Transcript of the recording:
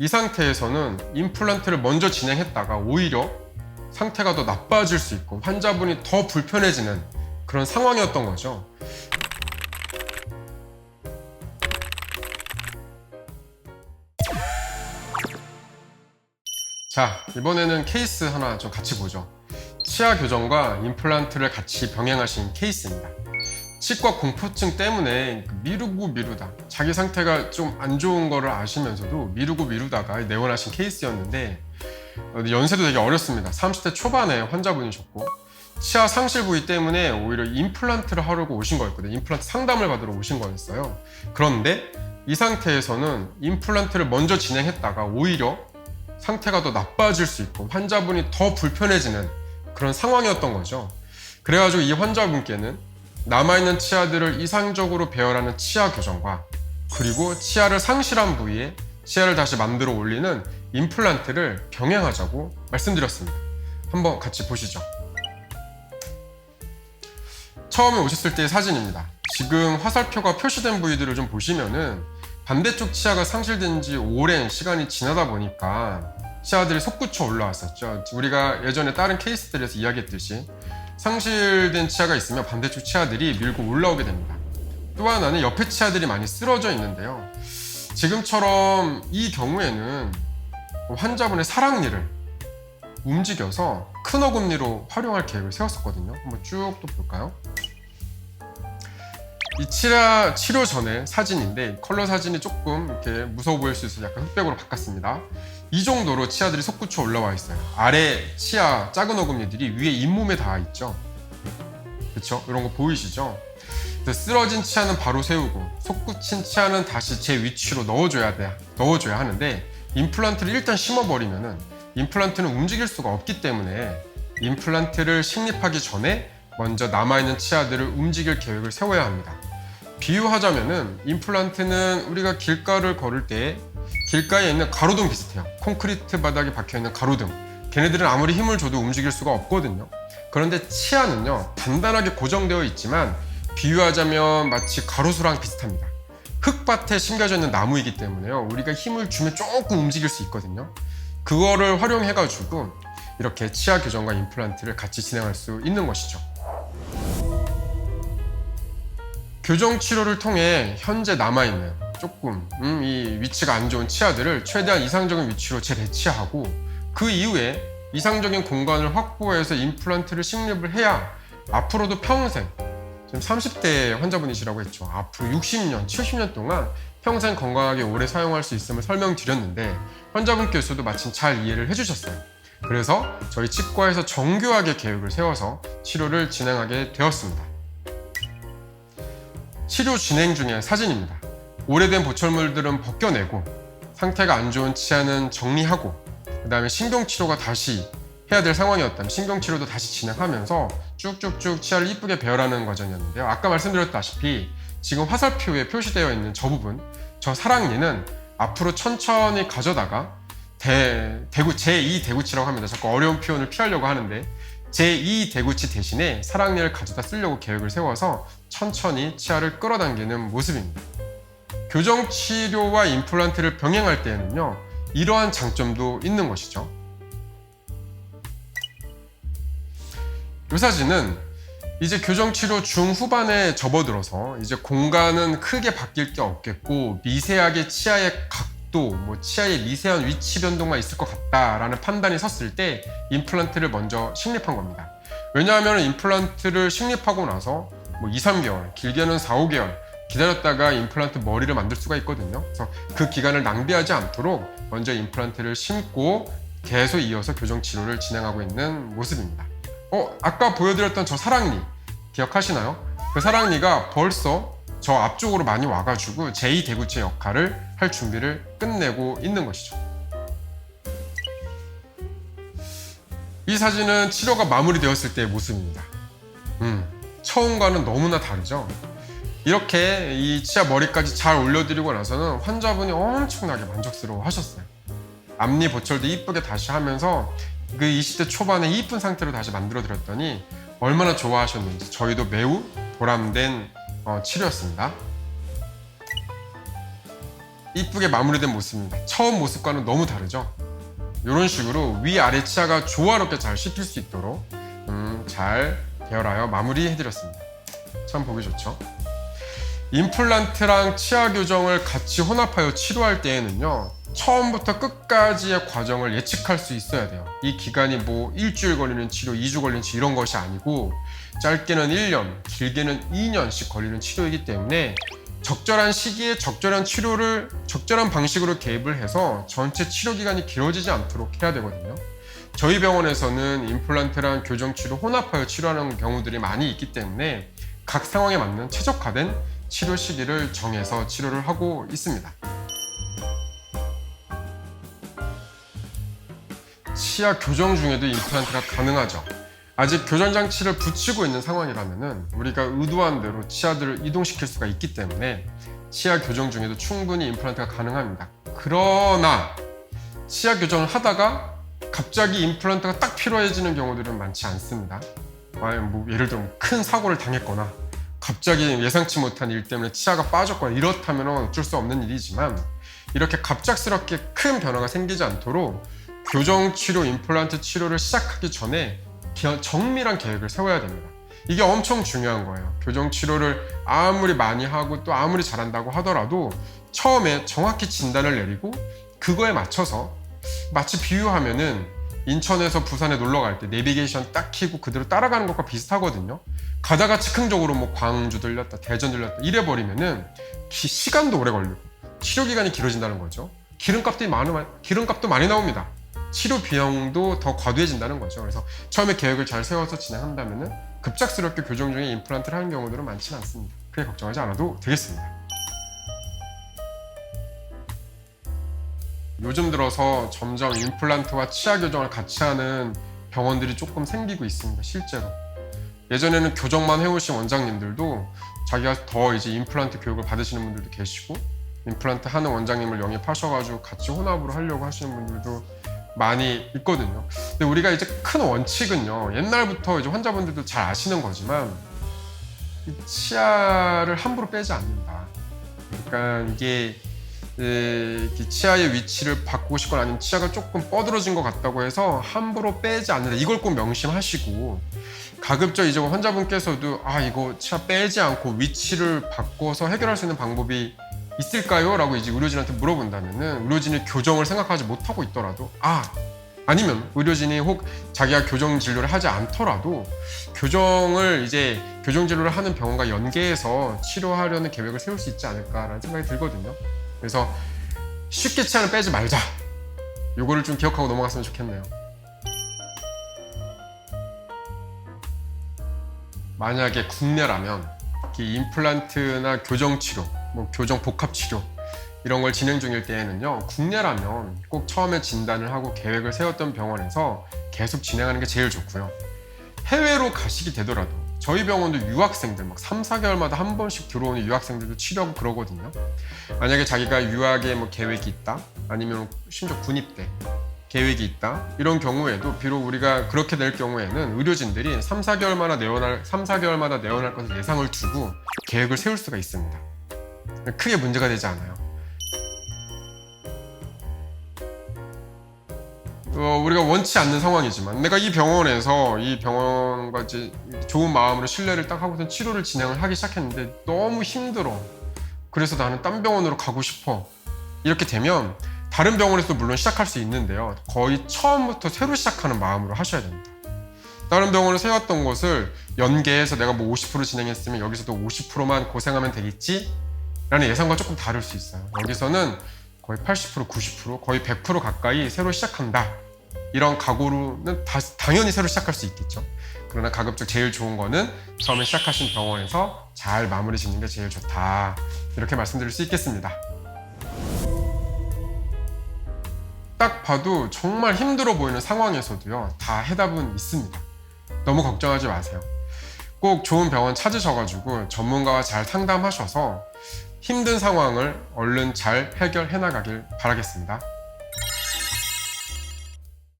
이 상태에서는 임플란트를 먼저 진행했다가 오히려 상태가 더 나빠질 수 있고 환자분이 더 불편해지는 그런 상황이었던 거죠. 자, 이번에는 케이스 하나 좀 같이 보죠. 치아 교정과 임플란트를 같이 병행하신 케이스입니다. 치과 공포증 때문에 그 미루고 미루다 자기 상태가 좀 안 좋은 거를 아시면서도 미루고 미루다가 내원하신 케이스였는데 어, 연세도 되게 어렸습니다. 30대 초반에 환자분이셨고 치아 상실 부위 때문에 오히려 임플란트를 하려고 오신 거였거든요. 임플란트 상담을 받으러 오신 거였어요. 그런데 이 상태에서는 임플란트를 먼저 진행했다가 오히려 상태가 더 나빠질 수 있고 환자분이 더 불편해지는 그런 상황이었던 거죠. 그래가지고 이 환자분께는 남아있는 치아들을 이상적으로 배열하는 치아 교정과 그리고 치아를 상실한 부위에 치아를 다시 만들어 올리는 임플란트를 병행하자고 말씀드렸습니다. 한번 같이 보시죠. 처음에 오셨을 때의 사진입니다. 지금 화살표가 표시된 부위들을 좀 보시면은 반대쪽 치아가 상실된 지 오랜 시간이 지나다 보니까 치아들이 솟구쳐 올라왔었죠. 우리가 예전에 다른 케이스들에서 이야기했듯이 상실된 치아가 있으면 반대쪽 치아들이 밀고 올라오게 됩니다. 또 하나는 옆에 치아들이 많이 쓰러져 있는데요. 지금처럼 이 경우에는 환자분의 사랑니를 움직여서 큰 어금니로 활용할 계획을 세웠었거든요. 한번 쭉 또 볼까요? 이 치료, 치료 전에 사진인데 컬러 사진이 조금 이렇게 무서워 보일 수 있어서 약간 흑백으로 바꿨습니다. 이 정도로 치아들이 솟구쳐 올라와 있어요. 아래 치아 작은 어금니들이 위에 잇몸에 닿아 있죠. 그렇죠? 이런 거 보이시죠? 쓰러진 치아는 바로 세우고 솟구친 치아는 다시 제 위치로 넣어줘야 돼. 넣어줘야 하는데 임플란트를 일단 심어버리면은 임플란트는 움직일 수가 없기 때문에 임플란트를 식립하기 전에 먼저 남아있는 치아들을 움직일 계획을 세워야 합니다. 비유하자면은 임플란트는 우리가 길가를 걸을 때 길가에 있는 가로등 비슷해요. 콘크리트 바닥에 박혀 있는 가로등. 걔네들은 아무리 힘을 줘도 움직일 수가 없거든요. 그런데 치아는요, 단단하게 고정되어 있지만 비유하자면 마치 가로수랑 비슷합니다. 흙밭에 심겨져 있는 나무이기 때문에요. 우리가 힘을 주면 조금 움직일 수 있거든요. 그거를 활용해가지고 이렇게 치아 교정과 임플란트를 같이 진행할 수 있는 것이죠. 교정 치료를 통해 현재 남아있는 조금 음, 이 위치가 안 좋은 치아들을 최대한 이상적인 위치로 재배치하고 그 이후에 이상적인 공간을 확보해서 임플란트를 식립을 해야 앞으로도 평생 지금 30대 환자분이시라고 했죠. 앞으로 60년, 70년 동안 평생 건강하게 오래 사용할 수 있음을 설명드렸는데 환자분께서도 마침 잘 이해를 해주셨어요. 그래서 저희 치과에서 정교하게 계획을 세워서 치료를 진행하게 되었습니다. 치료 진행 중의 사진입니다. 오래된 보철물들은 벗겨내고 상태가 안 좋은 치아는 정리하고 그 다음에 신경치료가 다시 해야 될 상황이었다면 신경치료도 다시 진행하면서 쭉쭉쭉 치아를 이쁘게 배열하는 과정이었는데요. 아까 말씀드렸다시피 지금 화살표에 표시되어 있는 저 부분, 저 사랑니는 앞으로 천천히 가져다가 대, 대구, 제2 대구치라고 합니다. 자꾸 어려운 표현을 피하려고 하는데 제2 대구치 대신에 사랑니를 가져다 쓰려고 계획을 세워서 천천히 치아를 끌어당기는 모습입니다. 교정 치료와 임플란트를 병행할 때에는요, 이러한 장점도 있는 것이죠. 이 사진은 이제 교정 치료 중후반에 접어들어서 이제 공간은 크게 바뀔 게 없겠고 미세하게 치아의 각도, 뭐 치아의 미세한 위치 변동만 있을 것 같다라는 판단이 섰을 때 임플란트를 먼저 식립한 겁니다. 왜냐하면 임플란트를 식립하고 나서 뭐 2, 3개월, 길게는 4, 5개월 기다렸다가 임플란트 머리를 만들 수가 있거든요. 그래서 그 기간을 낭비하지 않도록 먼저 임플란트를 심고 계속 이어서 교정 치료를 진행하고 있는 모습입니다. 어, 아까 보여드렸던 저 사랑니 기억하시나요? 그 사랑니가 벌써 저 앞쪽으로 많이 와가지고 제2 대구체 역할을 할 준비를 끝내고 있는 것이죠. 이 사진은 치료가 마무리되었을 때의 모습입니다. 음, 처음과는 너무나 다르죠? 이렇게 이 치아 머리까지 잘 올려드리고 나서는 환자분이 엄청나게 만족스러워 하셨어요. 앞니 보철도 이쁘게 다시 하면서 그 20대 초반에 이쁜 상태로 다시 만들어 드렸더니 얼마나 좋아하셨는지 저희도 매우 보람된 어, 치료였습니다. 이쁘게 마무리된 모습입니다. 처음 모습과는 너무 다르죠? 이런 식으로 위아래 치아가 조화롭게 잘 씻길 수 있도록 음, 잘 계열하여 마무리해드렸습니다. 참 보기 좋죠? 임플란트랑 치아 교정을 같이 혼합하여 치료할 때에는요, 처음부터 끝까지의 과정을 예측할 수 있어야 돼요. 이 기간이 뭐 일주일 걸리는 치료, 2주 걸리는 치료 이런 것이 아니고 짧게는 1년, 길게는 2년씩 걸리는 치료이기 때문에 적절한 시기에 적절한 치료를 적절한 방식으로 개입을 해서 전체 치료 기간이 길어지지 않도록 해야 되거든요. 저희 병원에서는 임플란트랑 교정 치료 혼합하여 치료하는 경우들이 많이 있기 때문에 각 상황에 맞는 최적화된 치료 시기를 정해서 치료를 하고 있습니다. 치아 교정 중에도 임플란트가 가능하죠. 아직 교정 장치를 붙이고 있는 상황이라면은 우리가 의도한 대로 치아들을 이동시킬 수가 있기 때문에 치아 교정 중에도 충분히 임플란트가 가능합니다. 그러나 치아 교정을 하다가 갑자기 임플란트가 딱 필요해지는 경우들은 많지 않습니다. 뭐 예를 들어 큰 사고를 당했거나 갑자기 예상치 못한 일 때문에 치아가 빠졌거나 이렇다면 어쩔 수 없는 일이지만 이렇게 갑작스럽게 큰 변화가 생기지 않도록 교정 치료, 임플란트 치료를 시작하기 전에 기- 정밀한 계획을 세워야 됩니다. 이게 엄청 중요한 거예요. 교정 치료를 아무리 많이 하고 또 아무리 잘한다고 하더라도 처음에 정확히 진단을 내리고 그거에 맞춰서 마치 비유하면은 인천에서 부산에 놀러 갈 때 내비게이션 딱 키고 그대로 따라가는 것과 비슷하거든요. 가다가 즉흥적으로 뭐 광주 들렸다, 대전 들렸다 이래 버리면은 기- 시간도 오래 걸리고 치료 기간이 길어진다는 거죠. 기름값도 많이 기름값도 많이 나옵니다. 치료 비용도 더 과도해진다는 거죠. 그래서 처음에 계획을 잘 세워서 진행한다면은 급작스럽게 교정 중에 임플란트를 하는 경우들은 많지는 않습니다. 크게 걱정하지 않아도 되겠습니다. 요즘 들어서 점점 임플란트와 치아 교정을 같이 하는 병원들이 조금 생기고 있습니다. 실제로. 예전에는 교정만 해오신 원장님들도 자기가 더 이제 임플란트 교육을 받으시는 분들도 계시고 임플란트 하는 원장님을 영입하셔가지고 같이 혼합으로 하려고 하시는 분들도 많이 있거든요. 근데 우리가 이제 큰 원칙은요. 옛날부터 이제 환자분들도 잘 아시는 거지만 이 치아를 함부로 빼지 않는다. 그러니까 이게 치아의 위치를 바꾸고 싶거나 아니면 치아가 조금 뻗어진 것 같다고 해서 함부로 빼지 않는다. 이걸 꼭 명심하시고 가급적 이제 환자분께서도 아 이거 치아 빼지 않고 위치를 바꿔서 해결할 수 있는 방법이 있을까요? 라고 이제 의료진한테 물어본다면은 의료진이 교정을 생각하지 못하고 있더라도 아 아니면 의료진이 혹 자기가 교정 진료를 하지 않더라도 교정을 이제 교정 진료를 하는 병원과 연계해서 치료하려는 계획을 세울 수 있지 않을까라는 생각이 들거든요. 그래서 쉽게 치아를 빼지 말자. 요거를 좀 기억하고 넘어갔으면 좋겠네요. 만약에 국내라면 이 임플란트나 교정 치료, 뭐 교정 복합 치료 이런 걸 진행 중일 때에는요 국내라면 꼭 처음에 진단을 하고 계획을 세웠던 병원에서 계속 진행하는 게 제일 좋고요 해외로 가시게 되더라도 저희 병원도 유학생들 막 3, 4개월마다 한 번씩 들어오는 유학생들도 치료하고 그러거든요 만약에 자기가 유학에 뭐 계획이 있다 아니면 심지어 군입대 계획이 있다 이런 경우에도 비록 우리가 그렇게 될 경우에는 의료진들이 3, 4개월마다 내원할 3, 4개월마다 내원할 것을 예상을 두고 계획을 세울 수가 있습니다 크게 문제가 되지 않아요. 어, 우리가 원치 않는 상황이지만 내가 이 병원에서 이 병원과 이제 좋은 마음으로 신뢰를 딱 하고서 치료를 진행을 하기 시작했는데 너무 힘들어. 그래서 나는 딴 병원으로 가고 싶어. 이렇게 되면 다른 병원에서도 물론 시작할 수 있는데요. 거의 처음부터 새로 시작하는 마음으로 하셔야 됩니다. 다른 병원을 세웠던 것을 연계해서 내가 뭐 50% 진행했으면 여기서도 50%만 고생하면 되겠지? 라는 예상과 조금 다를 수 있어요. 여기서는 거의 80%, 90%, 거의 100% 가까이 새로 시작한다. 이런 각오로는 다, 당연히 새로 시작할 수 있겠죠. 그러나 가급적 제일 좋은 거는 처음에 시작하신 병원에서 잘 마무리 짓는 게 제일 좋다. 이렇게 말씀드릴 수 있겠습니다. 딱 봐도 정말 힘들어 보이는 상황에서도요, 다 해답은 있습니다. 너무 걱정하지 마세요. 꼭 좋은 병원 찾으셔가지고 전문가와 잘 상담하셔서 힘든 상황을 얼른 잘 해결해 나가길 바라겠습니다.